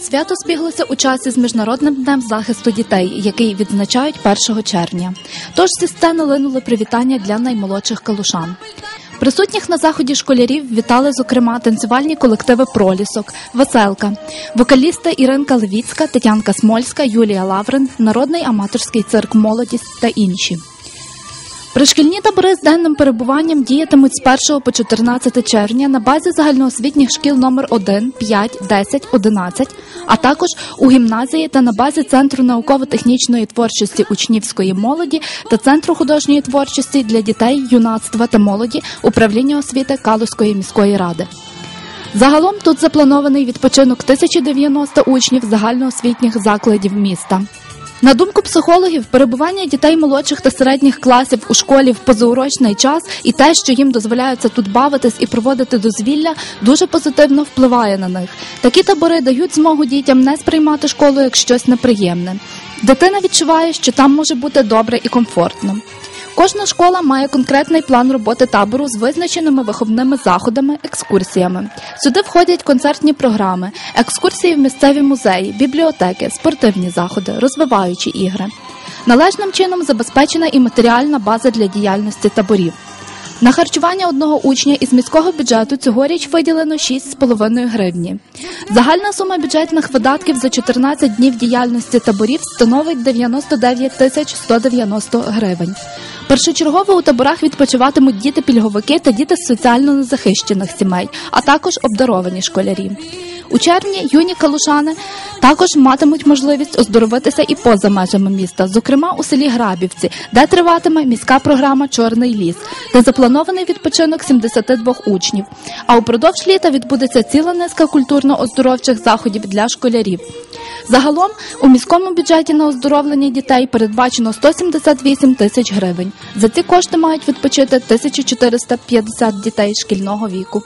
Свято збіглося у часі з міжнародним днем захисту дітей, який відзначають 1 червня. Тож зі сцени линули привітання для наймолодших калушан. Присутніх на заході школярів вітали, зокрема, танцювальні колективи Пролісок, Веселка, вокалісти Іринка Левіцька, Тетянка Смольська, Юлія Лаврин, народний аматорський цирк Молодість та інші. Пришкільні табори з денним перебуванням діятимуть з 1 по 14 червня на базі загальноосвітніх шкіл номер 1, 5, 10, 11, а також у гімназії та на базі Центру науково-технічної творчості учнівської молоді та Центру художньої творчості для дітей, юнацтва та молоді управління освіти Калузької міської ради. Загалом тут запланований відпочинок 1090 учнів загальноосвітніх закладів міста. На думку психологів, перебування дітей молодших та середніх класів у школі в позаурочний час і те, що їм дозволяється тут бавитись і проводити дозвілля, дуже позитивно впливає на них. Такі табори дають змогу дітям не сприймати школу як щось неприємне. Дитина відчуває, що там може бути добре і комфортно. Кожна школа має конкретний план роботи табору з визначеними виховними заходами, екскурсіями. Сюди входять концертні програми, екскурсії в місцеві музеї, бібліотеки, спортивні заходи, розвиваючі ігри. Належним чином забезпечена і матеріальна база для діяльності таборів. На харчування одного учня із міського бюджету цьогоріч виділено 6,5 гривні. Загальна сума бюджетних видатків за 14 днів діяльності таборів становить 99 тисяч 190 гривень. Першочергово у таборах відпочиватимуть діти-пільговики та діти з соціально незахищених сімей, а також обдаровані школярі. У червні юні калушани також матимуть можливість оздоровитися і поза межами міста, зокрема у селі Грабівці, де триватиме міська програма Чорний ліс, де запланований відпочинок 72 учнів. А упродовж літа відбудеться ціла низка культурно-оздоровчих заходів для школярів. Загалом у міському бюджеті на оздоровлення дітей передбачено 178 тисяч гривень. За ці кошти мають відпочити 1450 дітей шкільного віку.